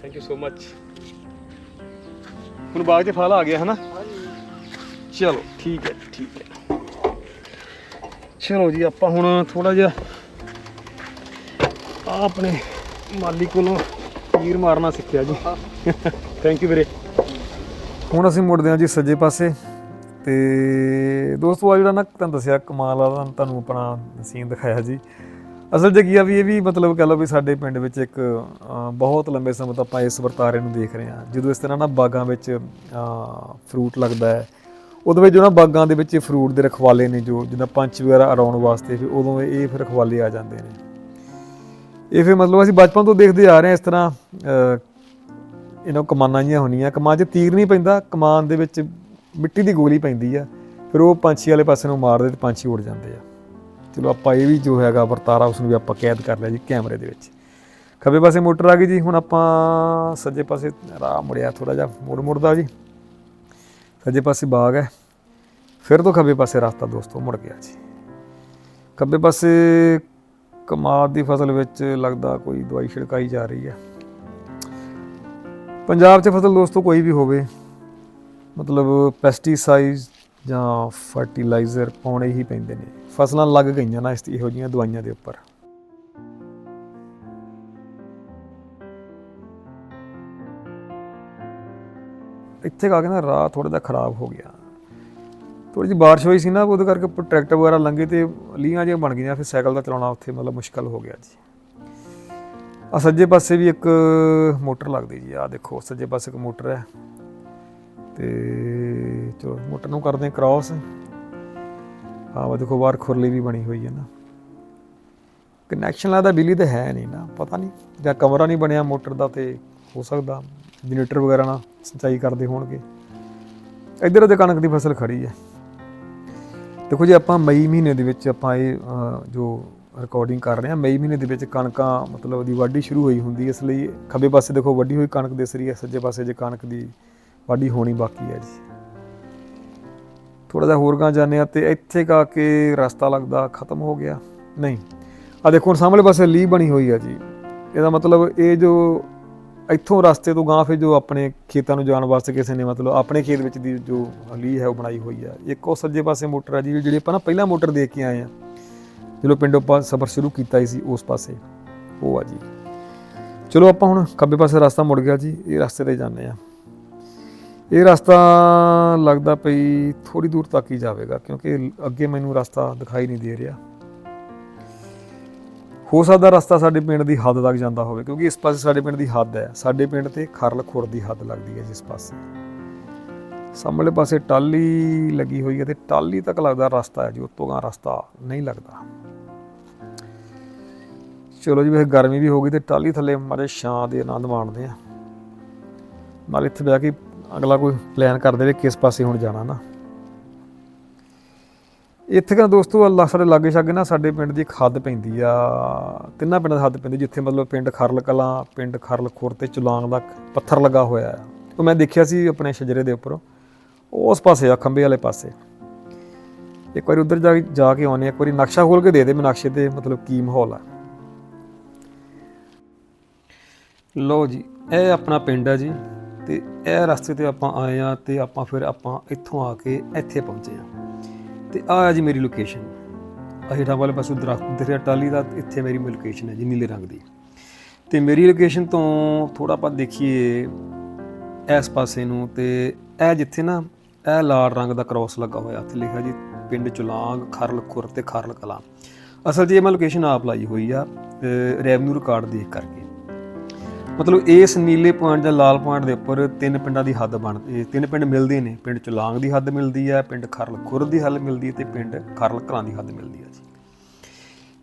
ਥੈਂਕ ਯੂ ਸੋ ਮੱਚ ਹੁਣ ਬਾਗ 'ਚ ਫਲ ਆ ਗਿਆ ਹਨਾ हाँ जी ਚਲੋ ਠੀਕ ਹੈ ਠੀਕ ਹੈ ਚਲੋ ਜੀ ਆਪਾਂ ਹੁਣ ਥੋੜਾ ਜਿਹਾ ਆ ਆਪਣੇ ਮਾਲੀ ਕੋਲੋਂ ਤੀਰ ਮਾਰਨਾ ਸਿੱਖਿਆ ਜੀ ਥੈਂਕ ਯੂ ਵੀਰੇ ਹੁਣ ਅਸੀਂ ਮੁੜਦੇ ਹਾਂ ਜੀ ਸੱਜੇ ਪਾਸੇ ਤੇ ਦੋਸਤੋ ਆ ਜਿਹੜਾ ਨਾ ਤੁਹਾਨੂੰ ਦੱਸਿਆ ਕਮਾਲ ਵਾਲਾ ਤੁਹਾਨੂੰ ਆਪਣਾ ਸੀਨ ਦਿਖਾਇਆ ਜੀ। ਅਸਲ 'ਚ ਕੀ ਆ ਵੀ ਇਹ ਵੀ ਮਤਲਬ ਕਹ ਲਓ ਵੀ ਸਾਡੇ ਪਿੰਡ ਵਿੱਚ ਇੱਕ ਬਹੁਤ ਲੰਬੇ ਸਮੇਂ ਤੋਂ ਆਪਾਂ ਇਸ ਵਰਤਾਰੇ ਨੂੰ ਦੇਖ ਰਹੇ ਹਾਂ। ਜਦੋਂ ਇਸ ਤਰ੍ਹਾਂ ਨਾ ਬਾਗਾਂ ਵਿੱਚ ਫਰੂਟ ਲੱਗਦਾ ਹੈ ਉਦੋਂ ਵਿੱਚ ਜੋ ਨਾ ਬਾਗਾਂ ਦੇ ਵਿੱਚ ਫਰੂਟ ਦੇ ਰਖਵਾਲੇ ਨੇ ਜੋ ਜਿੱਦਾਂ ਪੰਛ ਵਗੈਰਾ ਆਰਾਉਣ ਵਾਸਤੇ ਫਿਰ ਉਦੋਂ ਇਹ ਫਿਰ ਰਖਵਾਲੇ ਆ ਜਾਂਦੇ ਨੇ। ਇਹ ਫਿਰ ਮਤਲਬ ਅਸੀਂ ਬਚਪਨ ਤੋਂ ਦੇਖਦੇ ਆ ਰਹੇ ਹਾਂ ਇਸ ਤਰ੍ਹਾਂ ਅਹ, ਇਹਨਾਂ ਕਮਾਨਾਂ ਜੀਆਂ ਹੋਣੀਆਂ ਕਮਾਨ 'ਚ ਤੀਰ ਨਹੀਂ ਪੈਂਦਾ ਕਮਾਨ ਦੇ ਵਿੱਚ ਮਿੱਟੀ ਦੀ ਗੋਲੀ ਪੈਂਦੀ ਆ, ਫਿਰ ਉਹ ਪੰਛੀ ਵਾਲੇ ਪਾਸੇ ਨੂੰ ਮਾਰਦੇ ਤੇ ਪੰਛੀ ਉੱਡ ਜਾਂਦੇ ਆ। ਚਲੋ ਆਪਾਂ ਇਹ ਵੀ ਜੋ ਹੈਗਾ ਵਰਤਾਰਾ ਉਸ ਨੂੰ ਵੀ ਆਪਾਂ ਕੈਦ ਕਰ ਲਿਆ ਜੀ ਕੈਮਰੇ ਦੇ ਵਿੱਚ। ਖੱਬੇ ਪਾਸੇ ਮੋਟਰ ਆ ਗਈ ਜੀ, ਹੁਣ ਆਪਾਂ ਸੱਜੇ ਪਾਸੇ ਰਾਹ ਮੁੜਿਆ ਥੋੜਾ ਜਿਹਾ, ਮੁੜ ਮੁੜਦਾ ਜੀ। ਸੱਜੇ ਪਾਸੇ ਬਾਗ ਹੈ, ਫਿਰ ਤੋਂ ਖੱਬੇ ਪਾਸੇ ਰਸਤਾ ਦੋਸਤੋ ਮੁੜ ਗਿਆ ਜੀ। ਖੱਬੇ ਪਾਸੇ ਕਮਾਦ ਦੀ ਫਸਲ ਵਿੱਚ ਲੱਗਦਾ ਕੋਈ ਦਵਾਈ ਛਿੜਕਾਈ ਜਾ ਰਹੀ ਹੈ। ਪੰਜਾਬ 'ਚ ਫਸਲ ਦੋਸਤੋ ਕੋਈ ਵੀ ਹੋਵੇ ਮਤਲਬ ਪੈਸਟੀਸਾਈਡ ਜਾਂ ਫਰਟੀਲਾਈਜ਼ਰ ਪਾਉਣੇ ਹੀ ਪੈਂਦੇ ਨੇ। ਫਸਲਾਂ ਲੱਗ ਗਈਆਂ ਨਾ ਇਸ ਇਹੋ ਜਿਹੀਆਂ ਦਵਾਈਆਂ ਦੇ ਉੱਪਰ। ਇੱਥੇ ਕਾ ਕੇ ਨਾ ਰਾਹ ਥੋੜਾ ਜਿਹਾ ਖਰਾਬ ਹੋ ਗਿਆ। ਥੋੜੀ ਜਿਹੀ ਬਾਰਿਸ਼ ਹੋਈ ਸੀ ਨਾ, ਉਹਦੇ ਕਰਕੇ ਟਰੈਕਟਰ ਵਗੈਰਾ ਲੰਘੇ ਤੇ ਲੀਆਂ ਜਿਹੀਆਂ ਬਣ ਗਈਆਂ, ਫਿਰ ਸਾਈਕਲ ਦਾ ਚਲਾਉਣਾ ਉੱਥੇ ਮਤਲਬ ਮੁਸ਼ਕਲ ਹੋ ਗਿਆ ਜੀ। ਆ ਸੱਜੇ ਪਾਸੇ ਵੀ ਇੱਕ ਮੋਟਰ ਲੱਗਦੀ ਜੀ ਆ ਦੇਖੋ, ਸੱਜੇ ਪਾਸੇ ਇੱਕ ਮੋਟਰ ਹੈ। ਤੇ ਚਲੋ, ਮੋਟਰ ਨੂੰ ਕਰਦੇ ਕ੍ਰਾਸ ਆ ਵਾ ਦੇਖੋ, ਬਾਹਰ ਖੁਰਲੀ ਵੀ ਬਣੀ ਹੋਈ ਹੈ ਨਾ। ਕਨੈਕਸ਼ਨ ਲੱਗਦਾ ਬਿਜਲੀ ਤਾਂ ਹੈ ਨਹੀਂ ਨਾ, ਪਤਾ ਨਹੀਂ, ਜਾਂ ਕਮਰਾ ਨਹੀਂ ਬਣਿਆ ਮੋਟਰ ਦਾ ਤੇ ਹੋ ਸਕਦਾ ਜਨਰੇਟਰ ਵਗੈਰਾ ਨਾਲ ਸਿੰਚਾਈ ਕਰਦੇ ਹੋਣਗੇ। ਇੱਧਰ ਤੇ ਕਣਕ ਦੀ ਫਸਲ ਖੜੀ ਹੈ। ਦੇਖੋ ਜੀ, ਆਪਾਂ ਮਈ ਮਹੀਨੇ ਦੇ ਵਿੱਚ ਆਪਾਂ ਇਹ ਜੋ ਰਿਕਾਰਡਿੰਗ ਕਰ ਰਹੇ ਹਾਂ, ਮਈ ਮਹੀਨੇ ਦੇ ਵਿੱਚ ਕਣਕਾਂ ਮਤਲਬ ਦੀ ਵਾਢੀ ਸ਼ੁਰੂ ਹੋਈ ਹੁੰਦੀ ਇਸ ਲਈ ਖੱਬੇ ਪਾਸੇ ਦੇਖੋ ਵੱਡੀ ਹੋਈ ਕਣਕ ਦਿਸ ਰਹੀ ਹੈ, ਸੱਜੇ ਪਾਸੇ ਜੇ ਕਣਕ ਦੀ ਵਾਢੀ ਹੋਣੀ ਬਾਕੀ ਹੈ ਜੀ। ਥੋੜਾ ਜਿਹਾ ਹੋਰ ਗਾਂ ਜਾਂਦੇ ਆ ਤੇ ਇੱਥੇ ਕਾ ਕੇ ਰਸਤਾ ਲੱਗਦਾ, ਖਤਮ ਹੋ ਗਿਆ। ਨਹੀਂ ਆ ਦੇਖੋ ਹੁਣ ਸਾਹਮਣੇ ਪਾਸੇ ਲੀ ਬਣੀ ਹੋਈ ਆ ਜੀ। ਇਹਦਾ ਮਤਲਬ ਇਹ ਜੋ ਇੱਥੋਂ ਰਸਤੇ ਤੋਂ ਗਾਂ ਫਿਰ ਜੋ ਆਪਣੇ ਖੇਤਾਂ ਨੂੰ ਜਾਣ ਵਾਸਤੇ ਕਿਸੇ ਨੇ ਮਤਲਬ ਆਪਣੇ ਖੇਤ ਵਿੱਚ ਦੀ ਜੋ ਲੀ ਹੈ ਉਹ ਬਣਾਈ ਹੋਈ ਹੈ ਇੱਕ ਉਹ ਸੱਜੇ ਪਾਸੇ ਮੋਟਰ ਆ ਜੀ ਜਿਹੜੀ ਆਪਾਂ ਨਾ ਪਹਿਲਾਂ ਮੋਟਰ ਦੇਖ ਕੇ ਆਏ ਆ। ਜਦੋਂ ਪਿੰਡੋਂ ਆਪਾਂ ਸਫ਼ਰ ਸ਼ੁਰੂ ਕੀਤਾ ਹੀ ਸੀ ਉਸ ਪਾਸੇ। ਉਹ ਆ ਜੀ। ਚਲੋ ਆਪਾਂ ਹੁਣ ਖੱਬੇ ਪਾਸੇ ਰਸਤਾ ਮੁੜ ਗਿਆ ਜੀ, ਇਹ ਰਸਤੇ ਤੇ ਜਾਂਦੇ ਆ ਇਹ ਰਸਤਾ ਲੱਗਦਾ ਪਈ ਥੋੜੀ ਦੂਰ ਤੱਕ ਹੀ ਜਾਵੇਗਾ, ਕਿਉਂਕਿ ਅੱਗੇ ਮੈਨੂੰ ਰਸਤਾ ਦਿਖਾਈ ਨਹੀਂ ਦੇ ਰਿਹਾ। ਹੋ ਸਕਦਾ ਰਸਤਾ ਸਾਡੇ ਪਿੰਡ ਦੀ ਹੱਦ ਤੱਕ ਜਾਂਦਾ ਹੋਵੇ, ਕਿਉਂਕਿ ਇਸ ਪਾਸੇ ਸਾਡੇ ਪਿੰਡ ਦੀ ਹੱਦ ਹੈ। ਸਾਡੇ ਪਿੰਡ ਤੇ ਖਰਲ ਖੁਰ ਦੀ ਹੱਦ ਲੱਗਦੀ ਹੈ ਜਿਸ ਪਾਸੇ। ਸਾਹਮਣੇ ਪਾਸੇ ਟਾਲੀ ਲੱਗੀ ਹੋਈ ਹੈ ਤੇ ਟਾਲੀ ਤੱਕ ਲੱਗਦਾ ਰਸਤਾ ਹੈ ਜੀ, ਉੱਤੋਂ ਗਾਂ ਰਸਤਾ ਨਹੀਂ ਲੱਗਦਾ। ਚਲੋ ਜੀ, ਵੈਸੇ ਗਰਮੀ ਵੀ ਹੋ ਗਈ ਤੇ ਟਾਲੀ ਥੱਲੇ ਮਾਰੇ ਛਾਂ ਦੇ ਆਨੰਦ ਮਾਣਦੇ ਆ ਨਾਲ ਇੱਥੇ ਬਹਿ ਕੇ ਅਗਲਾ ਕੋਈ ਪਲਾਨ ਕਰ ਦੇਵੇ ਕਿਸ ਪਾਸੇ ਹੁਣ ਜਾਣਾ ਨਾ। ਇੱਥੇ ਕਾ ਦੋਸਤੋ ਅੱਲਾ ਸਾਡੇ ਲਾਗੇ ਛਾਗੇ ਨਾ, ਸਾਡੇ ਪਿੰਡ ਦੀ ਖੱਦ ਪੈਂਦੀ ਆ। ਤਿੰਨਾਂ ਪਿੰਡਾਂ ਦੀ ਹੱਦ ਪੈਂਦੀ, ਜਿੱਥੇ ਮਤਲਬ ਪਿੰਡ ਖਰਲ ਕਲਾਂ ਪਿੰਡ ਖਰਲ ਖੁਰ ਤੇ ਚੁਲਾਂਗ ਦਾ ਪੱਥਰ ਲੱਗਾ ਹੋਇਆ ਹੈ ਉਹ ਮੈਂ ਦੇਖਿਆ ਸੀ ਆਪਣੇ ਸ਼ਜਰੇ ਦੇ ਉੱਪਰ। ਉਸ ਪਾਸੇ ਆ ਖੰਬੇ ਵਾਲੇ ਪਾਸੇ। ਇੱਕ ਵਾਰੀ ਉੱਧਰ ਜਾ ਕੇ ਜਾ ਕੇ ਆਉਣੇ ਇੱਕ ਵਾਰੀ ਨਕਸ਼ਾ ਖੋਲ ਕੇ ਦੇ ਦੇ ਮੈਂ ਨਕਸ਼ੇ ਤੇ, ਮਤਲਬ ਕੀ ਮਾਹੌਲ ਆ। ਲੋ ਜੀ, ਇਹ ਆਪਣਾ ਪਿੰਡ ਆ ਜੀ। ਤੇ ਇਹ ਰਸਤੇ ਤੇ ਆਪਾਂ ਆਏ ਆ ਤੇ ਆਪਾਂ ਫਿਰ ਆਪਾਂ ਇੱਥੋਂ ਆ ਕੇ ਇੱਥੇ ਪਹੁੰਚੇ ਆ ਤੇ ਆਹ ਜੀ ਮੇਰੀ ਲੋਕੇਸ਼ਨ ਅਹੀਠਾ ਵਾਲੇ ਪਾਸੇ ਦਰਖਤ ਦਰਿਆ ਟਾਲੀ ਦਾ ਇੱਥੇ ਮੇਰੀ ਲੋਕੇਸ਼ਨ ਹੈ ਜੀ, ਨੀਲੇ ਰੰਗ ਦੀ। ਤੇ ਮੇਰੀ ਲੋਕੇਸ਼ਨ ਤੋਂ ਥੋੜਾ ਆਪਾਂ ਦੇਖੀਏ ਇਸ ਪਾਸੇ ਨੂੰ ਤੇ ਇਹ ਜਿੱਥੇ ਨਾ ਇਹ ਲਾਲ ਰੰਗ ਦਾ ਕ੍ਰਾਸ ਲੱਗਾ ਹੋਇਆ, ਉੱਥੇ ਲਿਖਿਆ ਜੀ ਪਿੰਡ ਚੁਲਾਂਗ, ਖਰਲ ਖੁਰ ਤੇ ਖਰਲ ਕਲਾਂ। ਅਸਲ 'ਚ ਇਹ ਮੈਂ ਲੋਕੇਸ਼ਨ ਆਪ ਲਾਈ ਹੋਈ ਆ ਰੈਵਨਿਊ ਰਿਕਾਰਡ ਦੇਖ ਕਰਕੇ। ਮਤਲਬ ਇਸ ਨੀਲੇ ਪੁਆਇੰਟ ਜਾਂ ਲਾਲ ਪੁਆਇੰਟ ਦੇ ਉੱਪਰ ਤਿੰਨ ਪਿੰਡਾਂ ਦੀ ਹੱਦ ਬਣਦੀ ਤਿੰਨ ਪਿੰਡ ਮਿਲਦੇ ਨੇ, ਪਿੰਡ ਚੁਲਾਂਗ ਦੀ ਹੱਦ ਮਿਲਦੀ ਹੈ, ਪਿੰਡ ਖਰਲ ਖੁਰ ਦੀ ਹੱਦ ਮਿਲਦੀ ਹੈ ਤੇ ਪਿੰਡ ਖਰਲ ਕਲਾਂ ਦੀ ਹੱਦ ਮਿਲਦੀ ਹੈ ਜੀ।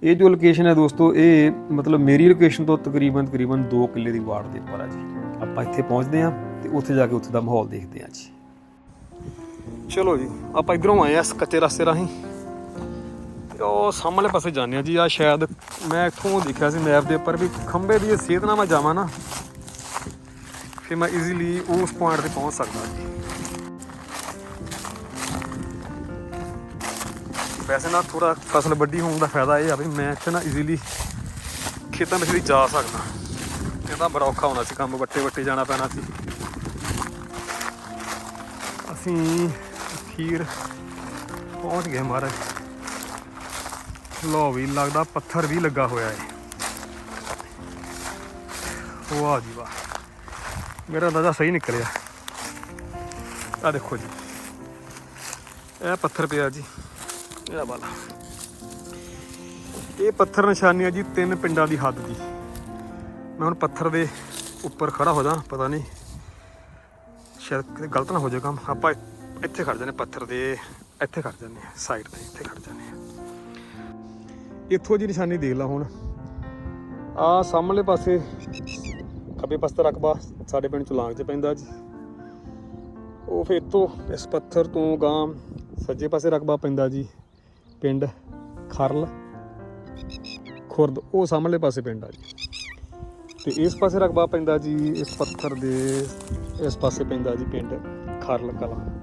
ਇਹ ਜੋ ਲੋਕੇਸ਼ਨ ਹੈ ਦੋਸਤੋ, ਇਹ ਮਤਲਬ ਮੇਰੀ ਲੋਕੇਸ਼ਨ ਤੋਂ ਤਕਰੀਬਨ ਤਕਰੀਬਨ 2 ਕਿੱਲੇ ਦੀ ਵਾੜ ਦੇ ਉੱਪਰ ਆ ਜੀ। ਆਪਾਂ ਇੱਥੇ ਪਹੁੰਚਦੇ ਹਾਂ ਤੇ ਉੱਥੇ ਜਾ ਕੇ ਉੱਥੇ ਦਾ ਮਾਹੌਲ ਦੇਖਦੇ ਹਾਂ ਜੀ। ਚਲੋ ਜੀ, ਆਪਾਂ ਇਧਰੋਂ ਆਏ ਆ ਇਸ ਕੱਚੇ ਰਸਤੇ ਰਾਹੀਂ। ਤੇ ਉਹ ਸਾਹਮਣੇ ਪਾਸੇ ਜਾਂਦੇ ਆ ਜੀ ਆ ਸ਼ਾਇਦ ਮੈਂ ਇੱਥੋਂ ਦੇਖਿਆ ਸੀ ਮੈਪ ਦੇ ਉੱਪਰ ਵੀ ਖੰਬੇ ਦੀ ਸੇਧ ਨਾਲ ਮੈਂ ਜਾਵਾਂ ਨਾ, ਫਿਰ ਮੈਂ ਈਜ਼ੀਲੀ ਉਸ ਪੁਆਇੰਟ ਤੇ ਪਹੁੰਚ ਸਕਦਾ। ਜੀ ਵੈਸੇ ਨਾ ਥੋੜਾ ਫਸਲ ਵੱਡੀ ਹੋਣ ਦਾ ਫਾਇਦਾ ਇਹ ਆ ਵੀ ਮੈਂ ਇੱਥੇ ਨਾ ਈਜ਼ੀਲੀ ਖੇਤਾਂ ਵਿੱਚ ਵੀ ਜਾ ਸਕਦਾ। ਇਹ ਤਾਂ ਬੜਾ ਔਖਾ ਹੋਣਾ ਸੀ ਕੰਮ ਵੱਟੇ ਵੱਟੇ ਜਾਣਾ ਪੈਣਾ ਸੀ। ਅਸੀਂ ਅਖੀਰ ਪਹੁੰਚ ਗਏ ਮਹਾਰਾਜ। ਲੋ ਵੀ, ਲੱਗਦਾ ਪੱਥਰ ਵੀ ਲੱਗਾ ਹੋਇਆ ਹੈ। ਵਾਹ ਜੀ ਵਾਹ। ਮੇਰਾ ਅੰਦਾਜ਼ਾ ਸਹੀ ਨਿਕਲਿਆ। ਆ ਦੇਖੋ ਜੀ। ਇਹ ਪੱਥਰ ਪਿਆ ਜੀ। ਇਹ ਵਾਲਾ। ਇਹ ਪੱਥਰ ਨਿਸ਼ਾਨੀ ਹੈ ਜੀ ਤਿੰਨ ਪਿੰਡਾਂ ਦੀ ਹੱਦ ਦੀ। ਮੈਂ ਹੁਣ ਪੱਥਰ ਦੇ ਉੱਪਰ ਖੜਾ ਹੋ ਜਾ, ਪਤਾ ਨਹੀਂ। ਸ਼ਾਇਦ ਗਲਤ ਨਾ ਹੋ ਜਾਏ ਕੰਮ। ਆਪਾਂ ਇੱਥੇ ਖੜ ਜਾਂਦੇ ਪੱਥਰ ਦੇ ਇੱਥੇ ਖੜ ਜਾਂਦੇ ਆ ਸਾਈਡ ਤੇ ਇੱਥੇ ਖੜ ਜਾਂਦੇ ਇੱਥੋਂ ਜੀ ਨਿਸ਼ਾਨੀ ਦੇਖ ਲਾ ਹੁਣ। ਆ ਸਾਹਮਣੇ ਪਾਸੇ ਖੱਬੇ ਪਾਸੇ ਰਕਬਾ ਸਾਡੇ ਪਿੰਡ ਚੁਲਾਂਗ 'ਚ ਪੈਂਦਾ ਜੀ। ਉਹ ਫਿਰ ਇੱਥੋਂ ਇਸ ਪੱਥਰ ਤੋਂ ਗਾਂ ਸੱਜੇ ਪਾਸੇ ਰਕਬਾ ਪੈਂਦਾ ਜੀ, ਪਿੰਡ ਖਰਲ, ਖੁਰਦ, ਉਹ ਸਾਹਮਣੇ ਪਾਸੇ ਪਿੰਡ ਆ ਜੀ। ਤੇ ਇਸ ਪਾਸੇ ਰਕਬਾ ਪੈਂਦਾ ਜੀ, ਇਸ ਪੱਥਰ ਦੇ ਇਸ ਪਾਸੇ ਪੈਂਦਾ ਜੀ ਪਿੰਡ ਖਰਲ ਕਲਾਂ।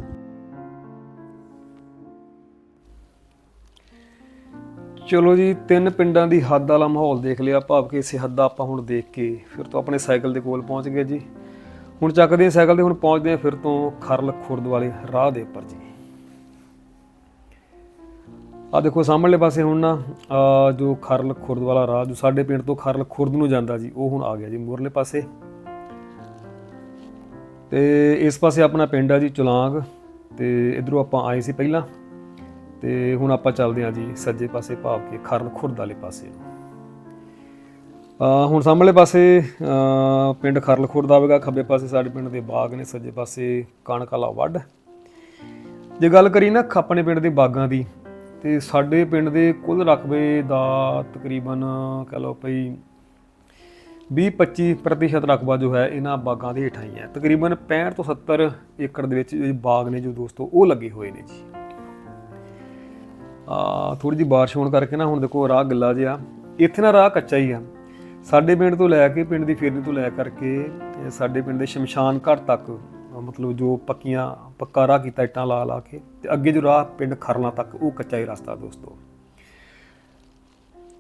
ਚਲੋ ਜੀ, ਤਿੰਨ ਪਿੰਡਾਂ ਦੀ ਹੱਦ ਵਾਲਾ ਮਾਹੌਲ ਦੇਖ ਲਿਆ। ਭਾਵ ਕਿ ਇਸੇ ਹੱਦ ਆਪਾਂ ਹੁਣ ਦੇਖ ਕੇ ਫਿਰ ਤੋਂ ਆਪਣੇ ਸਾਈਕਲ ਦੇ ਕੋਲ ਪਹੁੰਚ ਗਏ ਜੀ। ਹੁਣ ਚੱਕਦੇ ਹਾਂ ਸਾਈਕਲ ਤੇ, ਹੁਣ ਪਹੁੰਚਦੇ ਹਾਂ ਫਿਰ ਤੋਂ ਖਰਲ ਖੁਰਦ ਵਾਲੇ ਰਾਹ ਦੇ ਉੱਪਰ ਜੀ। ਆ ਦੇਖੋ, ਸਾਹਮਣੇ ਪਾਸੇ ਹੁਣ ਨਾ ਜੋ ਖਰਲ ਖੁਰਦ ਵਾਲਾ ਰਾਹ, ਜੋ ਸਾਡੇ ਪਿੰਡ ਤੋਂ ਖਰਲ ਖੁਰਦ ਨੂੰ ਜਾਂਦਾ ਜੀ, ਉਹ ਹੁਣ ਆ ਗਿਆ ਜੀ ਮੂਰਲੇ ਪਾਸੇ। ਤੇ ਇਸ ਪਾਸੇ ਆਪਣਾ ਪਿੰਡ ਆ ਜੀ ਚੁਲਾਂਗ। ਤੇ ਇਧਰੋਂ ਆਪਾਂ ਆਏ ਸੀ ਪਹਿਲਾਂ। ਤੇ ਹੁਣ ਆਪਾਂ ਚੱਲਦੇ ਹਾਂ ਜੀ ਸੱਜੇ ਪਾਸੇ ਭਾਵ ਕਿ ਖਰਲ ਖੁਰਦ ਵਾਲੇ ਪਾਸੇ ਆ ਹੁਣ ਸਾਹਮਣੇ ਪਾਸੇ ਪਿੰਡ ਖਰਲ ਖੁਰਦ ਆਵੇਗਾ, ਖੱਬੇ ਪਾਸੇ ਸਾਡੇ ਪਿੰਡ ਦੇ ਬਾਗ ਨੇ, ਸੱਜੇ ਪਾਸੇ ਕਣਕ ਵਾਲਾ ਵੱਡ ਜੇ ਗੱਲ ਕਰੀ ਨਾ ਆਪਣੇ ਪਿੰਡ ਦੇ ਬਾਗਾਂ ਦੀ, ਤੇ ਸਾਡੇ ਪਿੰਡ ਦੇ ਕੁੱਲ ਰਕਬੇ ਦਾ ਤਕਰੀਬਨ ਕਹ ਲਓ ਭਈ 20-25 ਪ੍ਰਤੀਸ਼ਤ ਰਕਬਾ ਜੋ ਹੈ, ਇਹਨਾਂ ਬਾਗਾਂ ਦੇ ਹੇਠਾਂ ਹੀ ਹੈ। ਤਕਰੀਬਨ 65 ਤੋਂ 70 ਏਕੜ ਦੇ ਵਿੱਚ ਬਾਗ ਨੇ ਜੋ ਦੋਸਤੋ, ਉਹ ਲੱਗੇ ਹੋਏ ਨੇ ਜੀ। ਆ ਥੋੜੀ ਜਿਹੀ ਬਾਰਿਸ਼ ਹੋਣ ਕਰਕੇ ਨਾ ਹੁਣ ਦੇਖੋ ਰਾਹ ਗਿੱਲਾ ਜਿਹਾ। ਇੱਥੇ ਨਾ ਰਾਹ ਕੱਚਾ ਹੀ ਆ। ਸਾਡੇ ਪਿੰਡ ਤੋਂ ਲੈ ਕੇ ਪਿੰਡ ਦੀ ਫੇਰੀ ਤੋਂ ਲੈ ਕਰਕੇ ਸਾਡੇ ਪਿੰਡ ਦੇ ਸ਼ਮਸ਼ਾਨ ਘਾਟ ਤੱਕ ਮਤਲਬ ਜੋ ਪੱਕੀਆਂ, ਪੱਕਾ ਰਾਹ ਕੀਤਾ ਇੱਟਾਂ ਲਾ ਲਾ ਕੇ, ਤੇ ਅੱਗੇ ਜੋ ਰਾਹ ਪਿੰਡ ਖਰਲਾ ਤੱਕ, ਉਹ ਕੱਚਾ ਹੀ ਰਸਤਾ ਦੋਸਤੋ।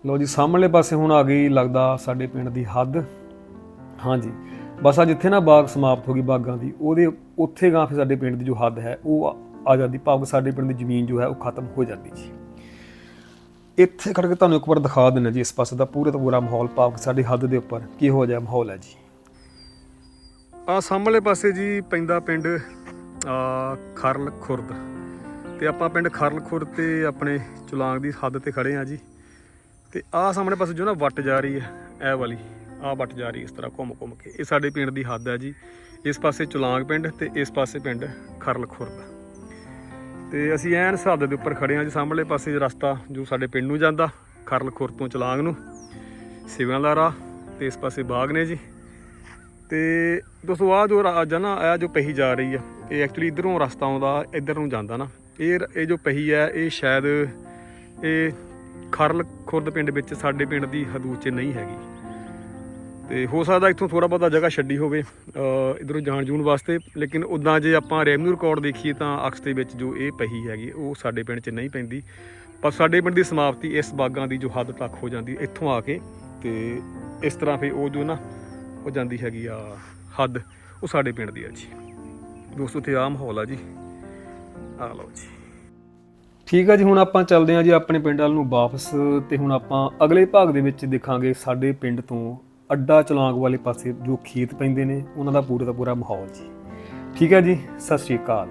ਲੋ ਜੀ, ਸਾਹਮਣੇ ਪਾਸੇ ਹੁਣ ਆ ਗਈ ਲੱਗਦਾ ਸਾਡੇ ਪਿੰਡ ਦੀ ਹੱਦ। ਹਾਂਜੀ, ਬਸ ਆ ਜਿੱਥੇ ਨਾ ਬਾਗ ਸਮਾਪਤ ਹੋ ਗਈ ਬਾਗਾਂ ਦੀ। ਉਹਦੇ, ਉੱਥੇ ਗਾਂ ਫਿਰ ਸਾਡੇ ਪਿੰਡ ਦੀ ਜੋ ਹੱਦ ਹੈ, ਉਹ ਆ- ਜਾਂਦੀ, ਭਾਵ ਕਿ ਸਾਡੇ ਪਿੰਡ ਦੀ ਜ਼ਮੀਨ ਜੋ ਹੈ ਉਹ ਖਤਮ ਹੋ ਜਾਂਦੀ ਜੀ। ਇੱਥੇ ਖੜ ਕੇ ਤੁਹਾਨੂੰ ਇੱਕ ਵਾਰ ਦਿਖਾ ਦਿੰਦਾ ਜੀ ਇਸ ਪਾਸੇ ਦਾ ਪੂਰੇ ਤੋਂ ਪੂਰਾ ਮਾਹੌਲ, ਭਾਵ ਕਿ ਸਾਡੀ ਹੱਦ ਦੇ ਉੱਪਰ ਕੀ ਹੋ ਜਾਏ ਮਾਹੌਲ ਹੈ ਜੀ। ਆ ਸਾਹਮਣੇ ਪਾਸੇ ਜੀ ਪੈਂਦਾ ਪਿੰਡ, ਆ ਖਰਲ ਖੁਰਦ। ਤੇ ਆਪਾਂ ਪਿੰਡ ਖਰਲ ਖੁਰਦ ਤੇ ਆਪਣੇ ਚੁਲਾਂਗ ਦੀ ਹੱਦ ਤੇ ਖੜੇ ਆ ਜੀ। ਤੇ ਆਹ ਸਾਹਮਣੇ ਪਾਸੇ ਜੋ ਨਾ ਵੱਟ ਜਾ ਰਹੀ ਹੈ, ਇਹ ਵਾਲੀ ਆਹ ਵੱਟ ਜਾ ਰਹੀ ਇਸ ਤਰ੍ਹਾਂ ਘੁੰਮ ਘੁੰਮ ਕੇ। ਇਹ ਸਾਡੇ ਪਿੰਡ ਦੀ ਹੱਦ ਹੈ ਜੀ। ਇਸ ਪਾਸੇ ਚੁਲਾਂਗ ਪਿੰਡ ਤੇ ਇਸ ਪਾਸੇ ਪਿੰਡ ਖਰਲ ਖੁਰਦ। ਤੇ ਅਸੀਂ ਐਨ ਸਰਹੱਦ ਦੇ ਉੱਪਰ ਖੜੇ ਹਾਂ ਜੀ, ਸਾਹਮਣੇ ਪਾਸੇ ਰਸਤਾ ਜੋ ਸਾਡੇ ਪਿੰਡ ਨੂੰ ਜਾਂਦਾ ਖਰਲ ਖੁਰ ਤੋਂ ਚਲਾਂਗ ਨੂੰ। ਸਿਵਿਆਂ ਦਾ ਰਾਹ ਤੇ ਇਸ ਪਾਸੇ ਬਾਗ ਨੇ ਜੀ। ਤੇ ਦੋਸਤੋ ਆ ਜੋ ਅੱਜ ਨਾ ਆ ਜੋ ਪਹੀ ਜਾ ਰਹੀ ਆ, ਇਹ ਐਕਚੁਅਲੀ ਇਧਰੋਂ ਰਸਤਾ ਆਉਂਦਾ, ਇੱਧਰ ਨੂੰ ਜਾਂਦਾ ਨਾ। ਇਹ ਇਹ ਜੋ ਪਹੀ ਹੈ ਇਹ ਸ਼ਾਇਦ ਇਹ ਖਰਲ ਖੁਰਦ ਪਿੰਡ ਵਿੱਚ ਸਾਡੇ ਪਿੰਡ ਦੀ ਹਦੂਦ 'ਚ ਨਹੀਂ ਹੈਗੀ। ਤੇ ਹੋ ਸਕਦਾ ਇੱਥੋਂ ਥੋੜਾ ਬਹੁਤਾ ਜਗ੍ਹਾ ਛੱਡੀ ਹੋਵੇ ਇਧਰੋਂ ਜਾਣ ਜੂਣ ਵਾਸਤੇ। ਲੇਕਿਨ ਉਦਾਂ ਜੇ ਆਪਾਂ ਰੈਵਨਿਊ ਰਿਕਾਰਡ ਦੇਖੀਏ ਤਾਂ ਅਕਸ ਦੇ ਵਿੱਚ ਜੋ ਇਹ ਪਹੀ ਹੈਗੀ, ਉਹ ਸਾਡੇ ਪਿੰਡ 'ਚ ਨਹੀਂ ਪੈਂਦੀ। ਪਰ ਸਾਡੇ ਪਿੰਡ ਦੀ ਸਮਾਪਤੀ ਇਸ ਬਾਗਾਂ ਦੀ ਜੋ ਹੱਦ ਤੱਕ ਹੋ ਜਾਂਦੀ, ਇੱਥੋਂ ਆ ਕੇ ਤੇ ਇਸ ਤਰ੍ਹਾਂ ਫੇ ਉਹ ਜੋ ਨਾ, ਉਹ ਜਾਂਦੀ ਹੈਗੀ ਆ ਹੱਦ, ਉਹ ਸਾਡੇ ਪਿੰਡ ਦੀ ਆ ਜੀ। ਦੋਸਤੋ ਤੇ ਆ ਮਾਹੌਲ ਆ ਜੀ। ਆ ਲਓ ਜੀ। ਠੀਕ ਆ ਜੀ, ਹੁਣ ਆਪਾਂ ਚੱਲਦੇ ਆ ਜੀ ਆਪਣੇ ਪਿੰਡ ਵੱਲ ਨੂੰ ਵਾਪਸ ਤੇ ਹੁਣ ਆਪਾਂ ਅਗਲੇ ਭਾਗ ਦੇ ਵਿੱਚ ਦੇਖਾਂਗੇ ਸਾਡੇ ਪਿੰਡ ਤੋਂ ਅੱਡਾ ਚਲਾਂਗ ਵਾਲੇ ਪਾਸੇ ਜੋ ਖੇਤ ਪੈਂਦੇ ਨੇ, ਉਹਨਾਂ ਦਾ ਪੂਰਾ ਦਾ ਪੂਰਾ ਮਾਹੌਲ ਜੀ। ਠੀਕ ਹੈ ਜੀ, ਸਤਿ ਸ਼੍ਰੀ ਅਕਾਲ।